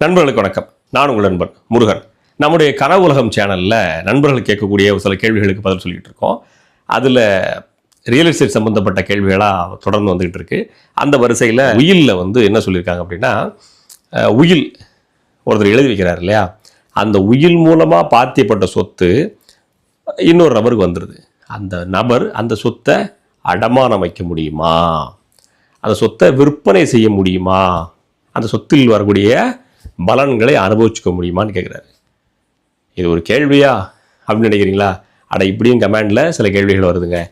நண்பர்களுக்கு வணக்கம். நான் உங்கள் நண்பன் முருகன். நம்முடைய கனவு உலகம் சேனலில் நண்பர்கள் கேட்கக்கூடிய ஒரு சில கேள்விகளுக்கு பதில் சொல்லிகிட்டு இருக்கோம். அதில் ரியல் எஸ்டேட் சம்மந்தப்பட்ட கேள்விகளாக தொடர்ந்து வந்துகிட்டு இருக்கு. அந்த வரிசையில் உயிலில் வந்து என்ன சொல்லியிருக்காங்க அப்படின்னா உயில் ஒருத்தர் எழுதி வைக்கிறார் இல்லையா? அந்த உயில் மூலமாக பாத்தியப்பட்ட சொத்து இன்னொரு நபருக்கு வந்துடுது அந்த நபர் அந்த சொத்தை அடமானம் வைக்க முடியுமா? அந்த சொத்தை விற்பனை செய்ய முடியுமா? அந்த சொத்தில் வரக்கூடிய பலன்களை அனுபவிச்சுக்க முடியுமான்னு கேட்குறாரு இது ஒரு கேள்வியா அப்படின்னு நினைக்கிறீங்களா? அட இப்படியும் கமெண்டில் சில கேள்விகள் வருதுங்க.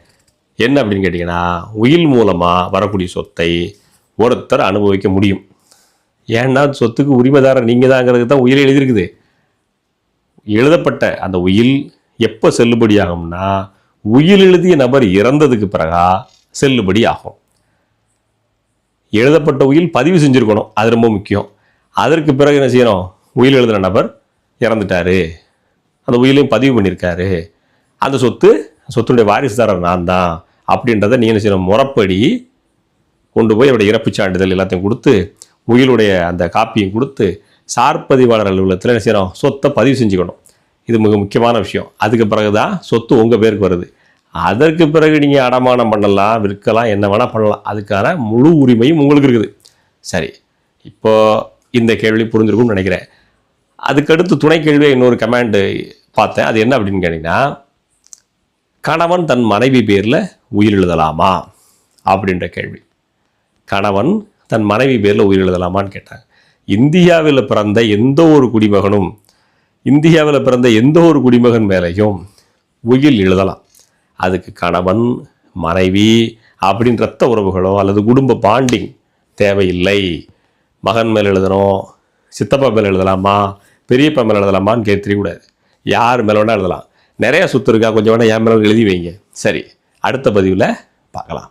என்ன அப்படின்னு கேட்டிங்கன்னா உயில் மூலமாக வரக்கூடிய சொத்தை ஒருத்தர் அனுபவிக்க முடியும். ஏன்னா சொத்துக்கு உரிமைதாரர் நீங்கள் தாங்கிறது தான் உயில் எழுதியிருக்குது. எழுதப்பட்ட அந்த உயில் எப்போ செல்லுபடியாகும்னா உயில் எழுதிய நபர் இறந்ததுக்கு பிறகா செல்லுபடி ஆகும். எழுதப்பட்ட உயில் பதிவு செஞ்சுருக்கணும். அது ரொம்ப முக்கியம். அதற்கு பிறகு என்ன செய்யணும் உயில் எழுதின நபர் இறந்துட்டாரு. அந்த உயிலையும் பதிவு பண்ணியிருக்காரு அந்த சொத்து சொத்துடைய வாரிசுதாரர் நான் தான் அப்படின்றத நீ என்ன செய்யணும்? முறப்படி கொண்டு போய் அவருடைய இறப்புச் சான்றிதழ் எல்லாத்தையும் கொடுத்து உயிலுடைய அந்த காப்பியும் கொடுத்து சார்பதிவாளர் அலுவலகத்தில் என்ன செய்யணும் சொத்தை பதிவு செஞ்சுக்கணும். இது மிக முக்கியமான விஷயம். அதுக்கு பிறகு தான் சொத்து உங்கள் பேருக்கு வருது. அதற்கு பிறகு நீங்கள் அடமானம் பண்ணலாம் விற்கலாம் என்ன வேணால் பண்ணலாம். அதுக்கான முழு உரிமையும் உங்களுக்கு இருக்குது. சரி. இப்போது இந்த கேள்வி புரிஞ்சிருக்கும்னு நினைக்கிறேன். அதுக்கடுத்து துணை கேள்வியை இன்னொரு கமாண்டு பார்த்தேன். அது என்ன அப்படின்னு கேட்டிங்கன்னா கணவன் தன் மனைவி பேரில் உயிர் எழுதலாமா? அப்படின்ற கேள்வி. கணவன் தன் மனைவி பேரில் உயிர் எழுதலாமான்னு கேட்டாங்க. இந்தியாவில் பிறந்த எந்த ஒரு குடிமகனும் இந்தியாவில் பிறந்த எந்த ஒரு குடிமகன் மேலேயும் உயில் எழுதலாம். அதுக்கு கணவன் மனைவி அப்படின்னு ரத்த உறவுகளோ அல்லது குடும்ப பாண்டிங் தேவையில்லை. மகன் மேல் எழுதணும் சித்தப்பா மேல் எழுதலாமா பெரியப்பா மேல் எழுதலாமான்னு கேட்டு தெரியக்கூடாது. யார் மேலே வேணால் எழுதலாம். நிறைய சொத்து இருக்கா? கொஞ்சம் வேணால் என் மேலே எழுதி வைங்க. சரி அடுத்த பதிவில் பார்க்கலாம்.